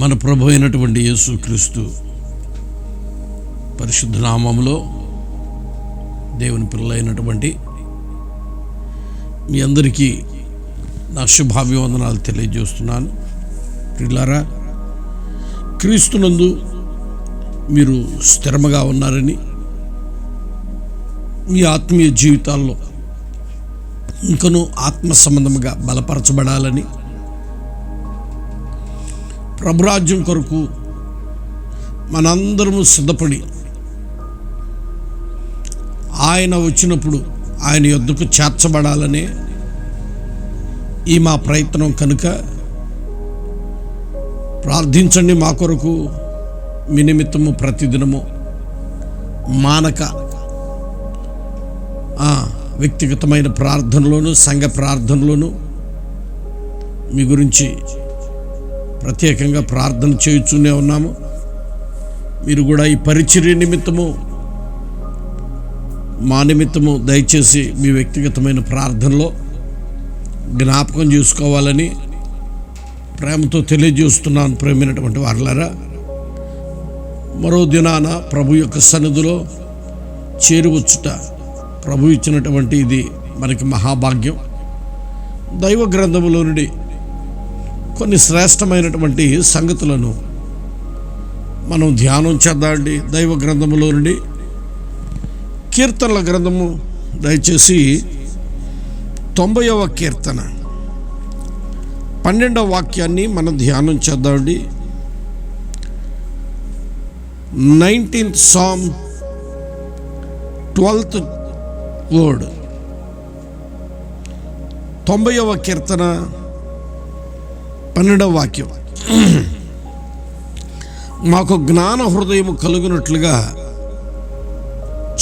మన ప్రభు అయినటువంటి యేసుక్రీస్తు పరిశుద్ధనామంలో దేవుని పిల్లలైనటువంటి మీ అందరికీ నా శుభాభివందనాలు తెలియజేస్తున్నాను. ప్రియులారా క్రీస్తునందు మీరు స్థిరముగా ఉన్నారని మీ ఆత్మీయ జీవితాల్లో ఇంకనూ ఆత్మ సంబంధముగా బలపరచబడాలని ప్రభురాజ్యం కొరకు మనందరము సిద్ధపడి ఆయన వచ్చినప్పుడు ఆయన యొద్దకు చేర్చబడాలనే ఈ మా ప్రయత్నం కనుక ప్రార్థించండి మా కొరకు. మీ నిమిత్తము ప్రతిదినము మానక వ్యక్తిగతమైన ప్రార్థనలోను సంఘ ప్రార్థనలోను మీ గురించి ప్రత్యేకంగా ప్రార్థన చేయుచునే ఉన్నాము. మీరు కూడా ఈ పరిచర్య నిమిత్తము మా నిమిత్తము దయచేసి మీ వ్యక్తిగతమైన ప్రార్థనలో జ్ఞాపకం చేసుకోవాలని ప్రేమతో తెలియజేస్తున్నాను ప్రేమైనటువంటి వారులారా. మరో దినాన ప్రభు యొక్క సన్నిధిలో చేరువచ్చుట ప్రభు ఇచ్చినటువంటి ఇది మనకి మహాభాగ్యం. దైవ గ్రంథములో నుండి కొన్ని శ్రేష్టమైనటువంటి సంగతులను మనం ధ్యానం చేద్దామండి దైవ గ్రంథములో నుండి కీర్తనల గ్రంథము దయచేసి తొంభైవ కీర్తన. పన్నెండవ వాక్యాన్ని మనం ధ్యానం చేద్దామండి నైన్టీన్త్ సామ్ ట్వెల్త్ వర్డ్. తొంభైవ కీర్తన. పన్నెండవ వాక్యం. మాకు జ్ఞాన హృదయము కలుగునట్లుగా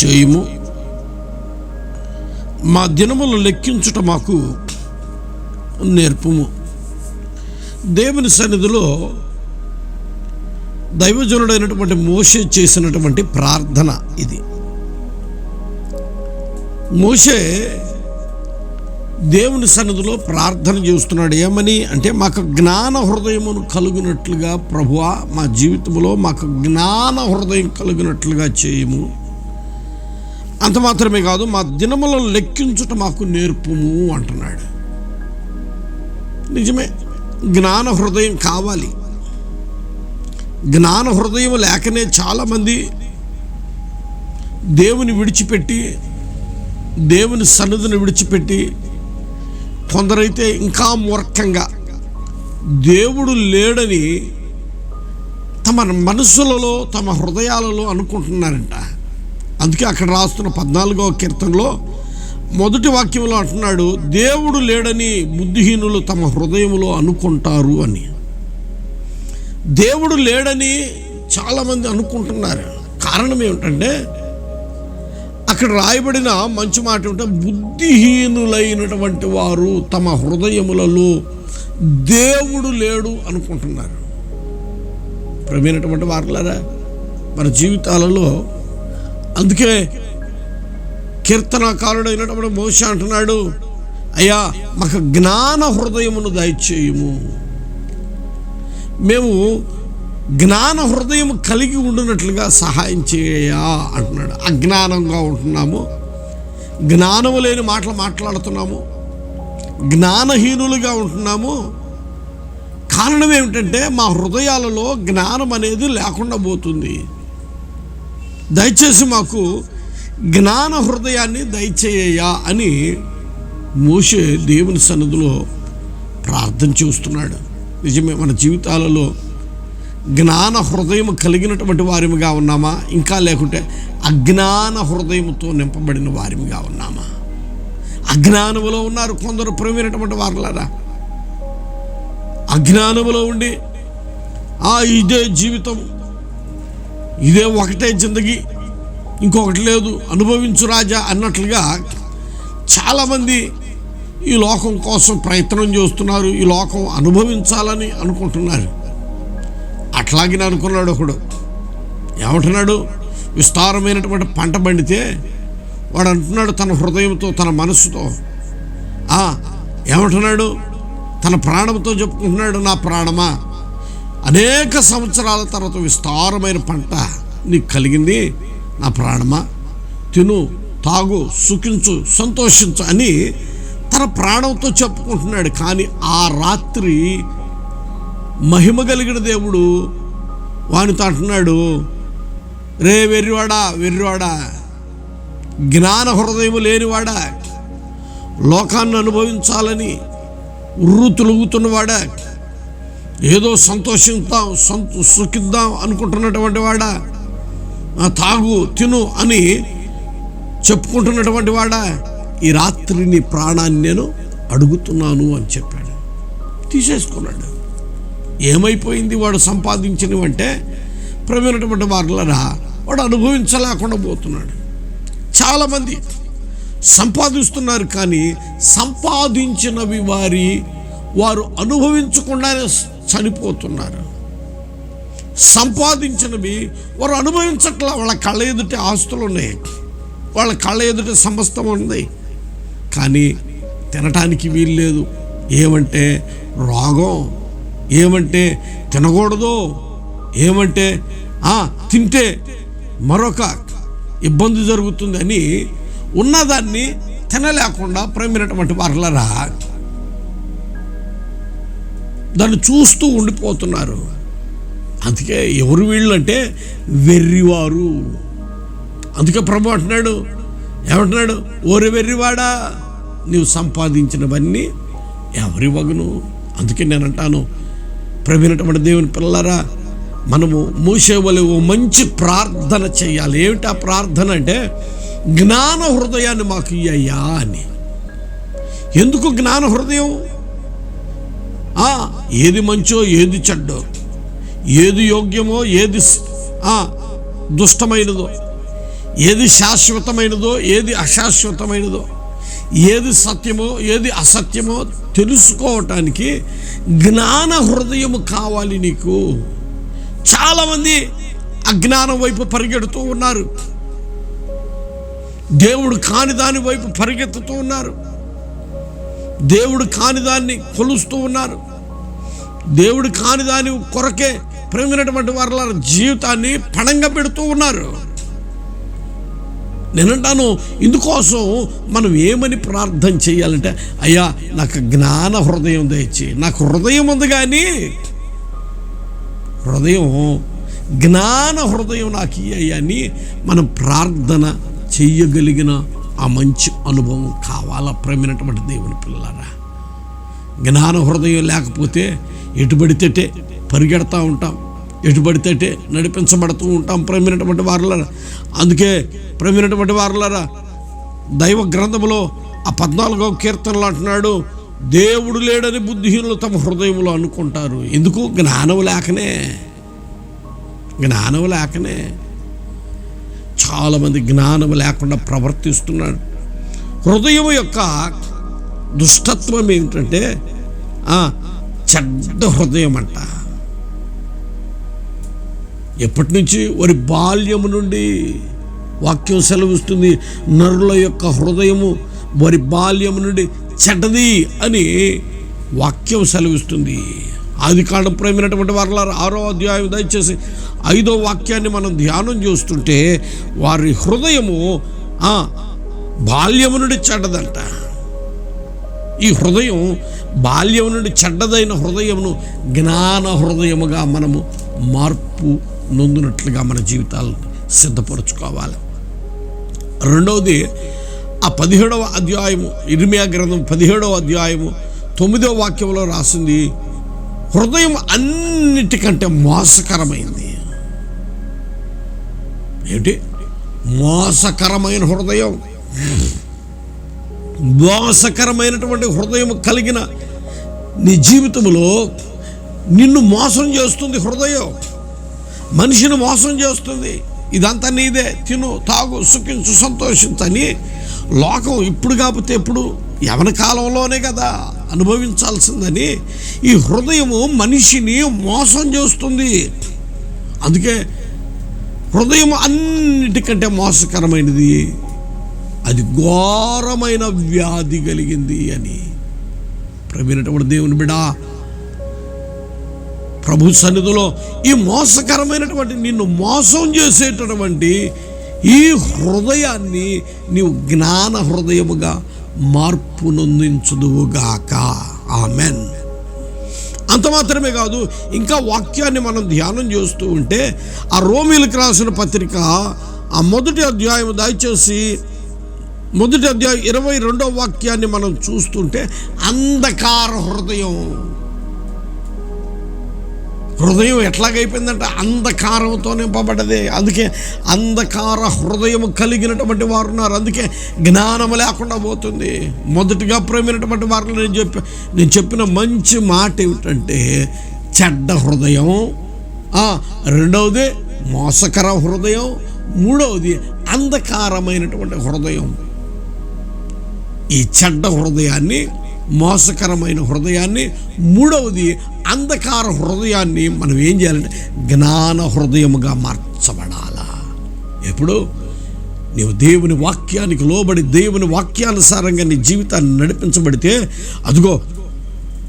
చేయము. మా దినములు లెక్కించుట మాకు నేర్పుము. దేవుని సన్నిధిలో దైవజనుడైనటువంటి మోషే చేసినటువంటి ప్రార్థన ఇది. మోషే దేవుని సన్నిధిలో ప్రార్థన చేస్తున్నాడు. ఏమని? అంటే మాకు జ్ఞాన హృదయమును కలుగునట్లుగా ప్రభువా మా జీవితంలో మాకు జ్ఞాన హృదయం కలుగునట్లుగా చేయము. అంత మాత్రమే కాదు మా దినములను లెక్కించుట మాకు నేర్పుము అంటున్నాడు. నిజమే జ్ఞాన హృదయం కావాలి. జ్ఞాన హృదయం లేకనే చాలామంది దేవుని విడిచిపెట్టి దేవుని సన్నిధిని విడిచిపెట్టి కొందరైతే ఇంకా మూర్ఖంగా. దేవుడు లేడని తమ మనసులలో తమ హృదయాలలో అనుకుంటున్నారంట. అందుకే అక్కడ రాస్తున్న పద్నాలుగవ కీర్తనలో మొదటి వాక్యంలో అంటున్నాడు దేవుడు లేడని బుద్ధిహీనులు తమ హృదయంలో అనుకుంటారు అని. దేవుడు లేడని చాలామంది అనుకుంటున్నారు. కారణం ఏమిటంటే అక్కడ రాయబడిన మంచి మాట ఏమిటో బుద్ధిహీనులైనటువంటి వారు తమ హృదయములలో దేవుడు లేడు అనుకుంటున్నారు. ప్రవీణటువంటి వారులారా మన జీవితాలలో అందుకే కీర్తనకారుడైనటువంటి మోష అంటున్నాడు అయ్యా మాకు జ్ఞాన హృదయమును దయచేయము. మేము జ్ఞాన హృదయం కలిగి ఉండినట్లుగా సహాయం చేయా అంటున్నాడు. అజ్ఞానంగా ఉంటున్నాము. జ్ఞానము లేని మాటలు మాట్లాడుతున్నాము. జ్ఞానహీనులుగా ఉంటున్నాము. కారణం ఏమిటంటే మా హృదయాలలో జ్ఞానం అనేది లేకుండా పోతుంది. దయచేసి మాకు జ్ఞాన హృదయాన్ని దయచేయ అని మోషే దేవుని సన్నిధిలో ప్రార్థన చేస్తున్నాడు. నిజమే మన జీవితాలలో జ్ఞాన హృదయం కలిగినటువంటి వారిగా ఉన్నామా? ఇంకా లేకుంటే అజ్ఞాన హృదయంతో నింపబడిన వారిగా ఉన్నామా? అజ్ఞానములో ఉన్నారు కొందరు ప్రవీణటువంటి వారులారా. అజ్ఞానములో ఉండి ఆ ఇదే జీవితం ఇదే ఒకటే జిందగీ ఇంకొకటి లేదు అనుభవించు రాజా అన్నట్లుగా చాలామంది ఈ లోకం కోసం ప్రయత్నం చేస్తున్నారు ఈ లోకం అనుభవించాలని అనుకుంటున్నారు. అట్లాగే అనుకున్నాడు ఒకడు. ఏమంటున్నాడు? విస్తారమైనటువంటి పంట పండితే వాడు అంటున్నాడు తన హృదయంతో తన మనస్సుతో ఏమంటున్నాడు? తన ప్రాణంతో చెప్పుకుంటున్నాడు నా ప్రాణమా? అనేక సంవత్సరాల తర్వాత విస్తారమైన పంట నీకు కలిగింది నా ప్రాణమా? తిను తాగు సుఖించు సంతోషించు అని తన ప్రాణంతో చెప్పుకుంటున్నాడు. కానీ ఆ రాత్రి మహిమ కలిగిన దేవుడు వానితో అంటున్నాడు రే వెర్రివాడా వెర్రివాడా జ్ఞాన హృదయం లేనివాడా లోకాన్ని అనుభవించాలని ఉర్రుతులుగుతున్నవాడా ఏదో సంతోషిద్దాం సంత సుఖిద్దాం అనుకుంటున్నటువంటి వాడా తాగు తిను అని చెప్పుకుంటున్నటువంటి వాడా ఈ రాత్రి నీ ప్రాణాన్ని నేను అడుగుతున్నాను అని చెప్పాడు. తీసేసుకున్నాడు. ఏమైపోయింది వాడు సంపాదించినవంటే ప్రవీణటువంటి వారులరా వాడు అనుభవించలేకుండా పోతున్నాడు. చాలామంది సంపాదిస్తున్నారు కానీ సంపాదించినవి వారి వారు అనుభవించకుండానే చనిపోతున్నారు. సంపాదించినవి వారు అనుభవించట్లా వాళ్ళ కళ్ళ ఎదుటి ఆస్తులు ఉన్నాయి. వాళ్ళ కళ్ళ ఎదుటి సమస్తం ఉంది. కానీ తినటానికి వీలు లేదు. ఏమంటే రోగం. ఏమంటే తినకూడదు ఏమంటే ఆ, తింటే మరొక ఇబ్బంది జరుగుతుందని ఉన్నదాన్ని తినలేకుండా ప్రేమినటువంటి వారలరా? దాన్ని చూస్తూ ఉండిపోతున్నారు. అందుకే ఎవరు వీళ్ళు అంటే వెర్రివారు. అందుకే ప్రభు అంటున్నాడు ఏమంటున్నాడు? ఓరి వెర్రివాడా నీవు సంపాదించినవన్నీ ఎవరి వగను? అందుకే నేను అంటాను ప్రవీణటువంటి దేవుని పిల్లరా మనము మూసేవలే ఓ మంచి ప్రార్థన చేయాలి. ఏమిటి ఆ ప్రార్థన అంటే జ్ఞాన హృదయాన్ని మాకు ఇయ్యయ్యా అని. ఎందుకు జ్ఞాన హృదయం? ఆ, ఏది మంచో ఏది చెడ్డో ఏది యోగ్యమో ఏది దుష్టమైనదో ఏది శాశ్వతమైనదో ఏది అశాశ్వతమైనదో ఏది సత్యమో ఏది అసత్యమో తెలుసుకోవటానికి జ్ఞాన హృదయం కావాలి నీకు. చాలామంది అజ్ఞానం వైపు పరిగెడుతూ ఉన్నారు. దేవుడు కాని దాని వైపు పరిగెత్తుతూ ఉన్నారు. దేవుడు కాని దాన్ని కొలుస్తూ ఉన్నారు. దేవుడు కాని దాని కొరకే ప్రేమినటువంటి వారి జీవితాన్ని పణంగా పెడుతూ ఉన్నారు. నేనంటాను ఇందుకోసం మనం ఏమని ప్రార్థన చేయాలంటే అయ్యా నాకు జ్ఞాన హృదయం దయచి నాకు హృదయం ఉంది కానీ హృదయం జ్ఞాన హృదయం నాకు అయ్యా అని మనం ప్రార్థన చెయ్యగలిగిన ఆ మంచి అనుభవం కావాలా ప్రేమినటువంటి దేవుని పిల్లలారా? జ్ఞాన హృదయం లేకపోతే ఎటు పడితేటే పరిగెడతా ఉంటాం. ఎటు నడిపించబడుతూ ఉంటాం ప్రేమైనటువంటి వారులరా. అందుకే ప్రేమైనటువంటి వారులరా దైవ గ్రంథములో ఆ పద్నాలుగో కీర్తనలు అంటున్నాడు దేవుడు లేడని బుద్ధిహీనులు తమ హృదయంలో అనుకుంటారు. ఎందుకు? జ్ఞానం లేకనే. జ్ఞానం లేకనే. చాలామంది జ్ఞానం లేకుండా ప్రవర్తిస్తున్నాడు హృదయం యొక్క దుష్టత్వం ఏమిటంటే చెడ్డ హృదయం అంట ఎప్పటి నుంచి వారి బాల్యము నుండి వాక్యం సెలవిస్తుంది. నరుల యొక్క హృదయము వారి బాల్యము నుండి చెడ్డది అని వాక్యం సెలవిస్తుంది. ఆది కాలం ప్రేమైనటువంటి వారిలో ఆరో అధ్యాయం దయచేసి ఐదో వాక్యాన్ని మనం ధ్యానం చేస్తుంటే వారి హృదయము బాల్యము నుండి చెడ్డదంట. ఈ హృదయం బాల్యం నుండి చెడ్డదైన హృదయమును జ్ఞాన హృదయముగా మనము మార్పు నొందినట్లుగా మన జీవితాలను సిద్ధపరచుకోవాలి. రెండవది ఆ పదిహేడవ అధ్యాయము ఇరిమియా గ్రంథం పదిహేడవ అధ్యాయము తొమ్మిదవ వాక్యంలో రాసింది హృదయం అన్నిటికంటే మోసకరమైంది. ఏంటి మోసకరమైన హృదయం. మోసకరమైనటువంటి హృదయం కలిగిన నీ జీవితంలో నిన్ను మోసం చేస్తుంది హృదయం. మనిషిని మోసం చేస్తుంది. ఇదంతా నీదే. తిను తాగు సుఖించు సంతోషించని లోకం ఇప్పుడు కాకపోతే ఎప్పుడు? యవన కాలంలోనే కదా అనుభవించాల్సిందని ఈ హృదయము మనిషిని మోసం చేస్తుంది. అందుకే హృదయం అన్నిటికంటే మోసకరమైనది అది ఘోరమైన వ్యాధి కలిగింది అని. ప్రవీణటువంటి దేవుని బిడా ప్రభు సన్నిధిలో ఈ మోసకరమైనటువంటి నిన్ను మోసం చేసేటటువంటి ఈ హృదయాన్ని నీవు జ్ఞాన హృదయముగా మార్పు నొందించుదువుగాక. ఆమెన్. అంత మాత్రమే కాదు ఇంకా వాక్యాన్ని మనం ధ్యానం చేస్తూ ఉంటే ఆ రోమిలకు రాసిన పత్రిక ఆ మొదటి అధ్యాయం దయచేసి మొదటి అధ్యాయం ఇరవై రెండో వాక్యాన్ని మనం చూస్తుంటే అంధకార హృదయం. హృదయం ఎట్లాగైపోయిందంటే? అంధకారంతో నింపబడ్డది. అందుకే అంధకార హృదయం కలిగినటువంటి వారు ఉన్నారు. అందుకే జ్ఞానం లేకుండా పోతుంది. మొదటిగా ప్రేమైనటువంటి వారు నేను చెప్పి నేను చెప్పిన మంచి మాట ఏమిటంటే చెడ్డ హృదయం. రెండవది మోసకర హృదయం. మూడవది అంధకారమైనటువంటి హృదయం. ఈ చెడ్డ హృదయాన్ని మోసకరమైన హృదయాన్ని. మూడవది అంధకార హృదయాన్ని మనం ఏం చేయాలంటే జ్ఞాన హృదయముగా మార్చబడాలా. ఎప్పుడు? నీవు దేవుని వాక్యానికి లోబడి దేవుని వాక్యానుసారంగా నీ జీవితాన్ని నడిపించబడితే అదిగో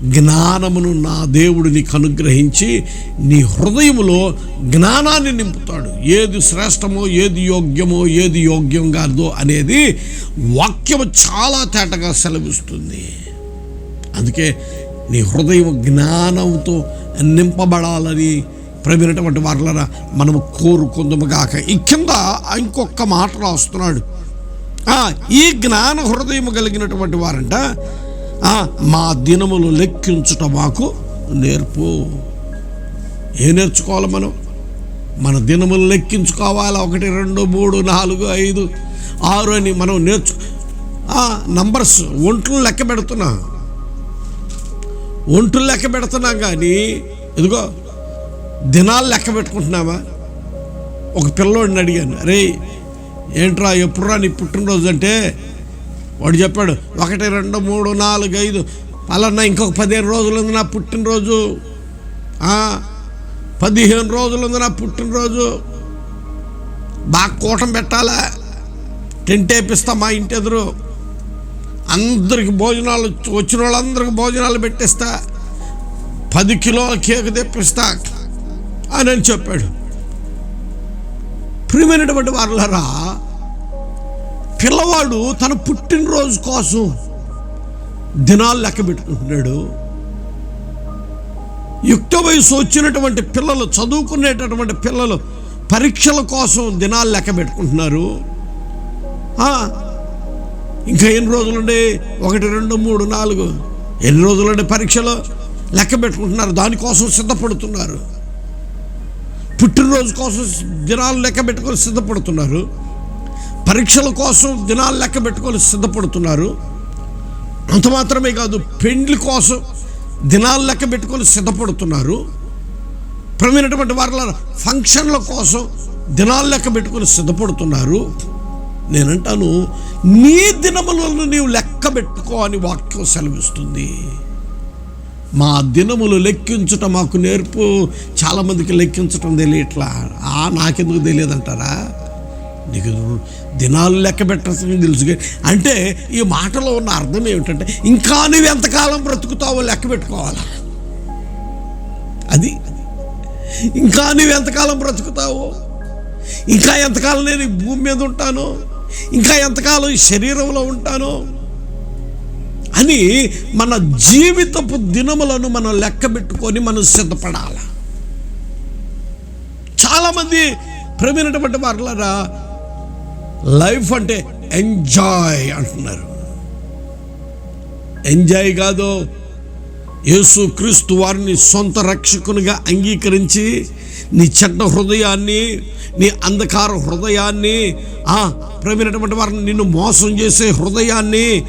జ్ఞానమును నా దేవుడు నీకు అనుగ్రహించి నీ హృదయములో జ్ఞానాన్ని నింపుతాడు. ఏది శ్రేష్టమో ఏది యోగ్యమో ఏది యోగ్యం కాదో అనేది వాక్యము చాలా తేటగా సెలవిస్తుంది. అందుకే నీ హృదయం జ్ఞానంతో నింపబడాలని ప్రమినటువంటి వారులరా మనము కోరుకుందము గాక. ఈ కింద ఇంకొక మాట రాస్తున్నాడు. ఈ జ్ఞాన హృదయం కలిగినటువంటి వారంట మా దినములు లెక్కించుట మాకు నేర్పు. ఏ నేర్చుకోవాలి మనం? మన దినములు లెక్కించుకోవాలి? ఒకటి రెండు మూడు నాలుగు ఐదు ఆరు అని మనం నేర్చు నంబర్స్ ఒంట్లు లెక్క పెడుతున్నా. ఒంటులు లెక్క పెడుతున్నాం కానీ ఇదిగో దినాలు లెక్క పెట్టుకుంటున్నావా? ఒక పిల్లోడిని అడిగాను అరే ఏంట్రా ఎప్పుడురా నీ పుట్టినరోజు అంటే వాడు చెప్పాడు ఒకటి రెండు మూడు నాలుగు ఐదు పలానా ఇంకొక పదిహేను రోజులు ఉంది నా పుట్టినరోజు. పదిహేను రోజులు ఉంది నా పుట్టినరోజు. బాగా కూటం పెట్టాలా? టెంట్ వేపిస్తా మా ఇంటి ఎదురు. అందరికి భోజనాలు వచ్చిన వాళ్ళందరికి భోజనాలు పెట్టిస్తా. పది కిలోల కేక్ తెప్పిస్తా అని అని చెప్పాడు. ప్రియమైనటువంటి వాళ్ళరా పిల్లవాడు తన పుట్టినరోజు కోసం దినాలు లెక్క పెట్టుకుంటున్నాడు. యుక్త వయసు వచ్చినటువంటి పిల్లలు చదువుకునేటటువంటి పిల్లలు పరీక్షల కోసం దినాలు లెక్క పెట్టుకుంటున్నారు. ఇంకా ఎన్ని రోజులుండే? ఒకటి రెండు మూడు నాలుగు. ఎన్ని రోజులుండే పరీక్షలు? లెక్క పెట్టుకుంటున్నారు. దానికోసం సిద్ధపడుతున్నారు. పుట్టినరోజు కోసం దినాలు లెక్క పెట్టుకొని సిద్ధపడుతున్నారు. పరీక్షల కోసం దినాలు లెక్క పెట్టుకొని సిద్ధపడుతున్నారు. అంత మాత్రమే కాదు పెండ్లి కోసం దినాలు లెక్క పెట్టుకొని సిద్ధపడుతున్నారు. ప్రవీణటువంటి వారిలో ఫంక్షన్ల కోసం దినాలు లెక్క పెట్టుకొని సిద్ధపడుతున్నారు. నేనంటాను నీ దినములను నీవు లెక్క పెట్టుకో అని వాక్యం సెలవిస్తుంది. మా దినములు లెక్కించటం మాకు నేర్పు చాలామందికి లెక్కించటం తెలియట్లా. ఆ నాకెందుకు తెలియదంటారా? నీకు దినాలు లెక్క పెట్టడం తెలుసు అంటే ఈ మాటలో ఉన్న అర్థం ఏమిటంటే ఇంకా నువ్వు ఎంతకాలం బ్రతుకుతావో లెక్క పెట్టుకోవాలా? అది ఇంకా నువ్వు ఎంతకాలం బ్రతుకుతావో? ఇంకా ఎంతకాలం నేను భూమి మీద ఉంటాను? ఇంకా ఎంతకాలం ఈ శరీరంలో ఉంటాను అని మన జీవితపు దినములను మనం లెక్క పెట్టుకొని మనం సిద్ధపడాలి. చాలామంది ప్రవీణటువంటి వారులరా లైఫ్ అంటే ఎంజాయ్ అంటున్నారు. ఎంజాయ్ కాదు యేసు క్రీస్తు వారిని సొంత రక్షకునిగా అంగీకరించి నీ చెడ్డ హృదయాన్ని నీ అంధకార హృదయాన్ని ఆ ప్రవీణటువంటి వారిని నిన్ను మోసం చేసే హృదయాన్ని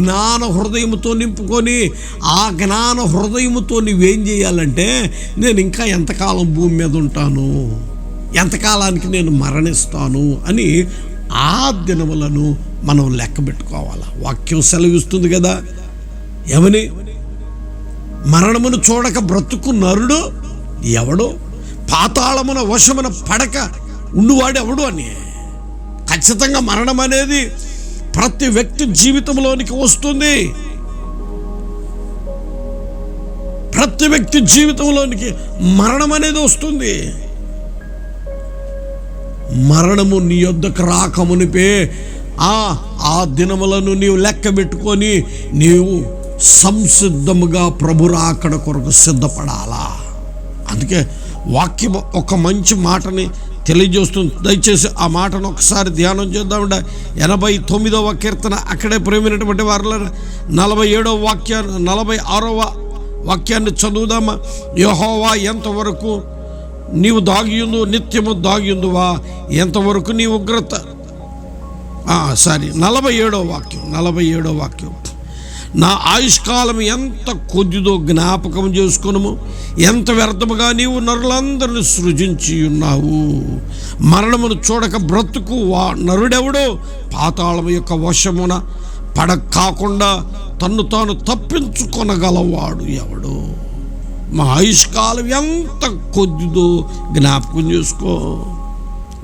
జ్ఞాన హృదయముతో నింపుకొని ఆ జ్ఞాన హృదయముతో నువ్వేం చేయాలంటే నేను ఇంకా ఎంతకాలం భూమి మీద ఉంటాను? ఎంతకాలానికి నేను మరణిస్తాను? అని ఆ దినములను మనం లెక్క పెట్టుకోవాలి. వాక్యం సెలవిస్తుంది కదా. ఏమని? మరణమును చూడక బ్రతుకు నరుడు ఎవడో? పాతాళమున వశమున పడక ఉండువాడు ఎవడు అని? ఖచ్చితంగా మరణం అనేది ప్రతి వ్యక్తి జీవితంలోనికి వస్తుంది. ప్రతి వ్యక్తి జీవితంలోనికి మరణం అనేది వస్తుంది. మరణము నీ యొద్దకు రాకమునిపే ఆ ఆ దినములను నీవు లెక్క పెట్టుకొని నీవు సంసిద్ధముగా ప్రభు రాకడ కొరకు సిద్ధపడాలా? అందుకే వాక్యం ఒక మంచి మాటని తెలియజేస్తుంది దయచేసి ఆ మాటను ఒకసారి ధ్యానం చేద్దామంట ఎనభై తొమ్మిదవ కీర్తన అక్కడే ప్రేమైనటువంటి వారిలో నలభై ఏడవ వాక్యాన్ని నలభై ఆరవ వాక్యాన్ని చదువుదామా? యహోవా ఎంతవరకు నీవు దాగియుందు నిత్యము దాగియుందువా? ఎంతవరకు నీ ఉగ్రత? సారీ నలభై ఏడో వాక్యం నలభై ఏడో వాక్యం. నా ఆయుష్కాలం ఎంత కొద్దిదో జ్ఞాపకం చేసుకునము ఎంత వ్యర్థముగా నీవు నరులందరిని సృజించి ఉన్నావు. మరణమును చూడక బ్రతుకు వా నరుడెవడో పాతాళము యొక్క వశమున పడక కాకుండా తన్ను తాను తప్పించుకొనగలవాడు ఎవడు. మా ఆయుష్కాలం ఎంత కొద్దిదో జ్ఞాపకం చేసుకో.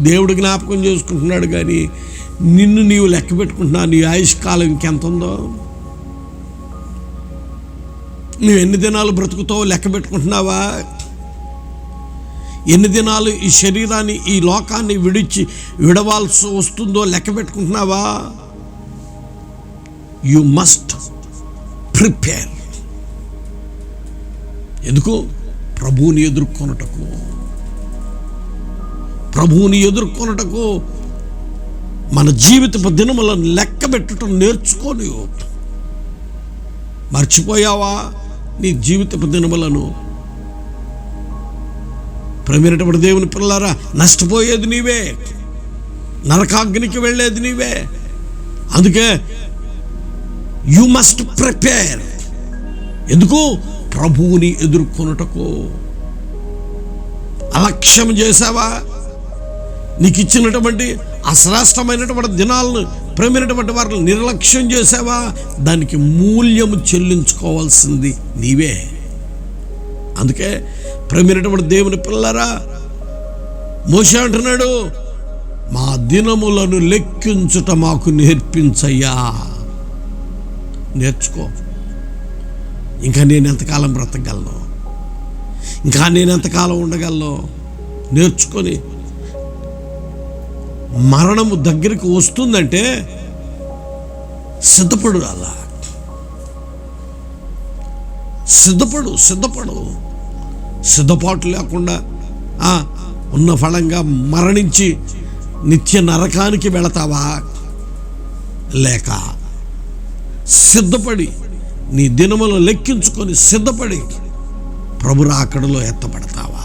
దేవుడు జ్ఞాపకం చేసుకుంటున్నాడు కానీ నిన్ను నీవు లెక్క పెట్టుకుంటున్నావు. నీ ఆయుష్కాలం ఇంకెంత ఉందో నువ్వు ఎన్ని దినాలు బ్రతుకుతావో లెక్క పెట్టుకుంటున్నావా? ఎన్ని దినాలు ఈ శరీరాన్ని ఈ లోకాన్ని విడిచి విడవాల్సి వస్తుందో లెక్క పెట్టుకుంటున్నావా? యు మస్ట్ ప్రిపేర్ ఎందుకు? ప్రభువుని ఎదుర్కొనుటకు. ప్రభువుని ఎదుర్కొనుటకు మన జీవితపు దినములను లెక్క పెట్టడం నేర్చుకోని మర్చిపోయావా? నీ జీవితపు దినములను. ప్రమీనటువంటి దేవుని పిల్లారా నష్టపోయేది నీవే. నరకాగ్నికి వెళ్ళేది నీవే. అందుకే యు మస్ట్ ప్రిపేర్ ఎందుకు? ప్రభువుని ఎదుర్కొనుటకు. అలక్ష్యం చేశావా? నీకు ఇచ్చినటువంటి అశ్రేష్టమైనటువంటి దినాలను ప్రేమైనటువంటి వారిని నిర్లక్ష్యం చేసావా? దానికి మూల్యము చెల్లించుకోవాల్సింది నీవే. అందుకే ప్రేమైనటువంటి దేవుని పిల్లరా మోషే అంటున్నాడు మా దినములను లెక్కించుట మాకు నేర్పించయ్యా. నేర్చుకో. ఇంకా నేను ఎంతకాలం బ్రతకగలను? ఇంకా నేను ఎంతకాలం ఉండగలను? నేర్చుకొని మరణము దగ్గరికి వస్తుందంటే సిద్ధపడు అలా సిద్ధపడు సిద్ధపడు. సిద్ధపాటు లేకుండా ఉన్న ఫలంగా మరణించి నిత్య నరకానికి వెళతావా? లేక సిద్ధపడి నీ దినములు లెక్కించుకొని సిద్ధపడి ప్రభురాకడలో ఎత్తపడతావా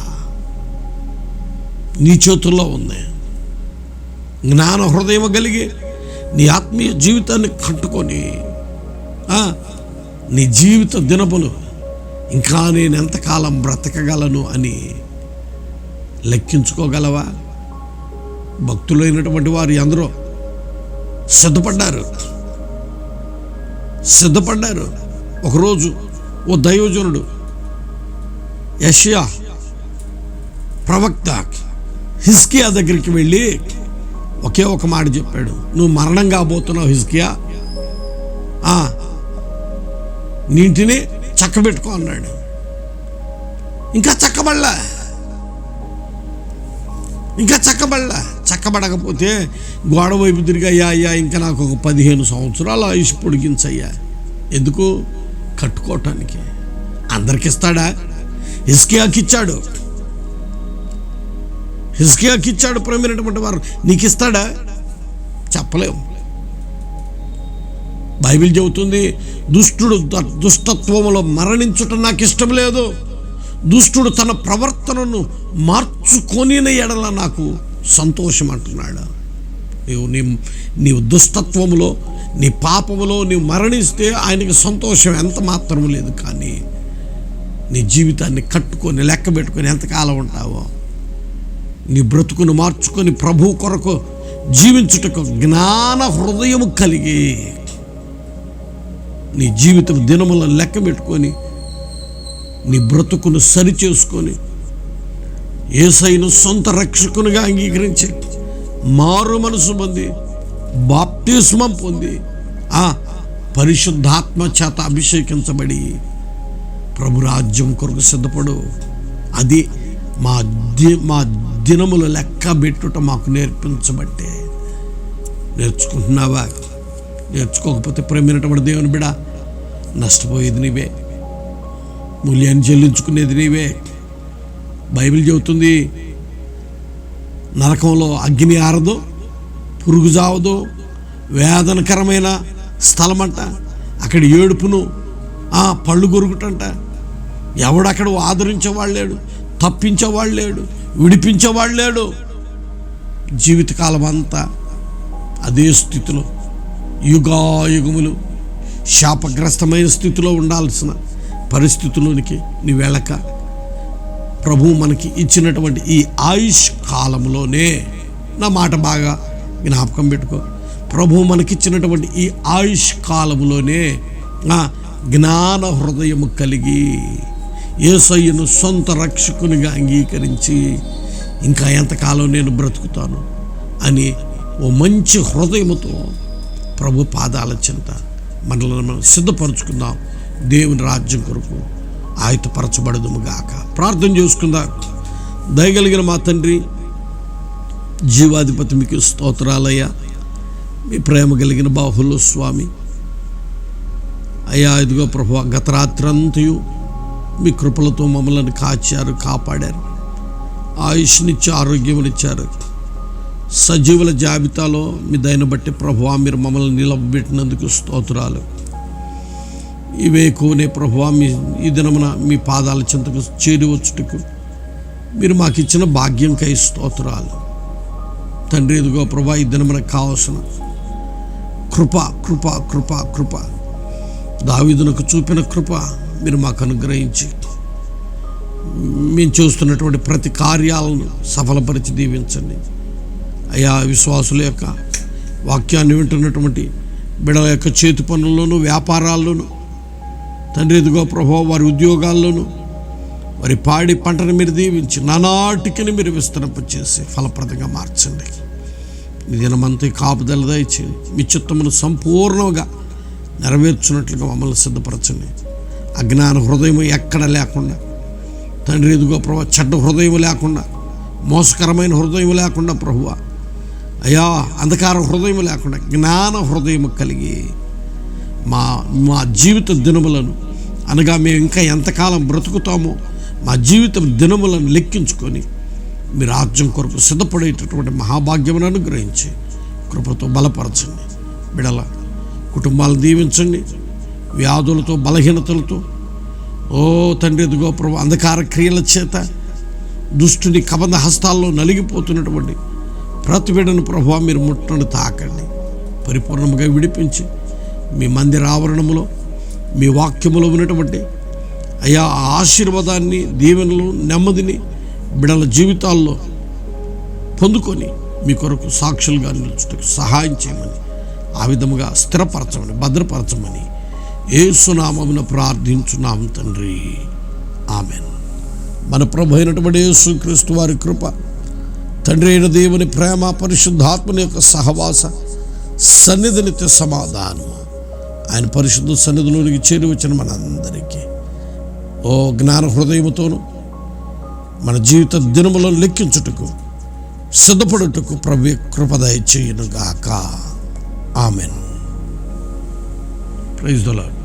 నీ చేతుల్లో ఉంది. జ్ఞాన హృదయం కలిగి నీ ఆత్మీయ జీవితాన్ని కట్టుకొని నీ జీవిత దినములు ఇంకా నేను ఎంతకాలం బ్రతకగలను అని లెక్కించుకోగలవా? భక్తులైనటువంటి వారు అందరూ సిద్ధపడ్డారు. సిద్ధపడ్డారు. ఒకరోజు ఓ దైవజనుడు యషియా ప్రవక్త హిస్కియా దగ్గరికి వెళ్ళి ఒకే ఒక మాట చెప్పాడు. నువ్వు మరణం కాబోతున్నావు హిజ్కియా. ఆ, నీటిని చక్కబెట్టుకో అన్నాడు. ఇంకా చక్కబడలా. ఇంకా చక్కబడలా. చక్కబడకపోతే గోడ వైపు తిరిగి అయ్యా అయ్యా ఇంకా నాకు ఒక పదిహేను సంవత్సరాలు ఆయుష్ పొడిగించయ్యా. ఎందుకు? కట్టుకోవటానికి. అందరికి ఇస్తాడా హిస్కియాకి ఇచ్చాడు హిస్కియాకి ఇచ్చాడు ప్రేమైనటువంటి వారు నీకు ఇస్తాడా? చెప్పలేము. బైబిల్ చెబుతుంది దుష్టుడు ద- దుష్టత్వములో మరణించుట నాకు ఇష్టం లేదు. దుష్టుడు తన ప్రవర్తనను మార్చుకొని ఎడల నాకు సంతోషం అంటున్నాడు. నీవు నీ నీవు దుష్టత్వములో నీ పాపములో నీవు మరణిస్తే ఆయనకి సంతోషం ఎంత మాత్రం లేదు కానీ నీ జీవితాన్ని కట్టుకొని లెక్క పెట్టుకొని ఎంతకాలం ఉంటావో నీ బ్రతుకును మార్చుకొని ప్రభు కొరకు జీవించుటకు జ్ఞాన హృదయము కలిగి నీ జీవితం దినములను లెక్క పెట్టుకొని నీ బ్రతుకును సరి చేసుకొని ఏసైను సొంత రక్షకునిగా అంగీకరించి మారు మనసు పొంది బాప్తిస్మం పొంది ఆ పరిశుద్ధాత్మ చేత అభిషేకించబడి ప్రభు రాజ్యం కొరకు సిద్ధపడు. అది మా ది మా దినములు లెక్క పెట్టుట మాకు నేర్పించబట్టే. నేర్చుకుంటున్నావా? నేర్చుకోకపోతే ప్రేమైనటువంటి దేవుని బిడ నష్టపోయేది నీవే. మూల్యాన్ని చెల్లించుకునేది నీవే. బైబిల్ చెబుతుంది నరకంలో అగ్ని ఆరదు పురుగు జావదు వేదనకరమైన స్థలమంట అక్కడ ఏడుపును ఆ పళ్ళు గొరుగుటంట. ఎవడక్కడ ఆదరించేవాడు లేడు. తప్పించేవాడు లేడు విడిపించేవాడు లేడు జీవితకాలం అంతా అదే స్థితిలో యుగాయుగములు శాపగ్రస్తమైన స్థితిలో ఉండాల్సిన పరిస్థితుల్లోనికి నీ వెళ్ళక ప్రభు మనకి ఇచ్చినటువంటి ఈ ఆయుష్ కాలంలోనే నా మాట బాగా జ్ఞాపకం పెట్టుకో. ప్రభు మనకిచ్చినటువంటి ఈ ఆయుష్ కాలంలోనే నా జ్ఞాన హృదయము కలిగి ఏసయ్యను సొంత రక్షకునిగా అంగీకరించి ఇంకా ఎంతకాలం నేను బ్రతుకుతాను అని ఓ మంచి హృదయముతో ప్రభు పాదాల చింత మనల్ని మనం సిద్ధపరచుకుందాం. దేవుని రాజ్యం కొరకు ఆయతపరచబడదుము గాక. ప్రార్థన చేసుకుందాం. దయగలిగిన మా తండ్రి జీవాధిపతి మీకు స్తోత్రాలయ్య. మీ ప్రేమ కలిగిన బాహుల్లో స్వామి. అయ్యా ఇదిగో ప్రభు గత రాత్రంతయు మీ కృపలతో మమ్మల్ని కాచారు కాపాడారు. ఆయుష్నిచ్చి ఆరోగ్యమునిచ్చారు. సజీవుల జాబితాలో మీ దయను బట్టి ప్రభువా మీరు మమ్మల్ని నిలబెట్టినందుకు స్తోత్రాలు. ఇవే కోనే ప్రభువా మీ ఈ దినమున మీ పాదాల చింతకు చేరివచ్చుటకు మీరు మాకు ఇచ్చిన భాగ్యంకై స్తోత్రాలు. తండ్రి ఎదుగో ప్రభా ఈ దినమున కావలసిన కృప కృప కృప కృప. దావీదునకు చూపిన కృప మీరు మాకు అనుగ్రహించి మేము చూస్తున్నటువంటి ప్రతి కార్యాలను సఫలపరిచి దీవించండి. అయా విశ్వాసుల యొక్క వాక్యాన్ని వింటున్నటువంటి బిడల యొక్క చేతి పనుల్లోనూ వ్యాపారాల్లోనూ తండ్రి ఎదుగో ప్రభావ వారి ఉద్యోగాల్లోనూ వారి పాడి పంటను మీరు దీవించి నానాటికని మీరు విస్తరింప చేసి ఫలప్రదంగా మార్చండి. ఈ దినమంతా కాపుదల దయచేయండి మీ చిత్తమును సంపూర్ణంగా నెరవేర్చున్నట్లుగా మమ్మల్ని సిద్ధపరచండి. అజ్ఞాన హృదయం ఎక్కడ లేకుండా తండ్రి ఎదుగో ప్రభు చెడ్డ హృదయం లేకుండా మోసకరమైన హృదయం లేకుండా ప్రభువ అయ్యా అంధకార హృదయం లేకుండా జ్ఞాన హృదయం కలిగి మా మా జీవిత దినములను అనగా మేము ఇంకా ఎంతకాలం బ్రతుకుతామో మా జీవిత దినములను లెక్కించుకొని మీ రాజ్యం కొరకు సిద్ధపడేటటువంటి మహాభాగ్యమును అనుగ్రహించి కృపతో బలపరచండి. బిడల కుటుంబాలను దీవించండి. వ్యాధులతో బలహీనతలతో. ఓ తండ్రి ఎదుగో ప్రభు అంధకార క్రియల చేత దుష్టుని కబంధ హస్తాల్లో నలిగిపోతున్నటువంటి ప్రతి బిడ్డను ప్రభు మీరు ముట్టను తాకండి. పరిపూర్ణముగా విడిపించి మీ మందిర ఆవరణములో మీ వాక్యములో ఉన్నటువంటి అయా ఆ ఆశీర్వాదాన్ని దీవెనలు నెమ్మదిని బిడల జీవితాల్లో పొందుకొని మీ కొరకు సాక్షులుగా నిలుచుటకు సహాయం చేయమని ఆ విధముగా స్థిరపరచమని భద్రపరచమని ఏసునామమున ప్రార్థించున్నాం తండ్రి. ఆమెన్. మన ప్రభు అయినటువంటి యేసుక్రీస్తు వారి కృప తండ్రి అయిన దేవుని ప్రేమ పరిశుద్ధాత్మని యొక్క సహవాస సన్నిధి నిత్య ఆయన పరిశుద్ధ సన్నిధిలోనికి చేరి వచ్చిన మనందరికీ. ఓ జ్ఞాన హృదయముతోను మన జీవిత దినములను లెక్కించుటకు సిద్ధపడుటకు ప్రభు కృపదయ చేయనుగాక ఆమెన్. ప్రైజ్ దొలాడు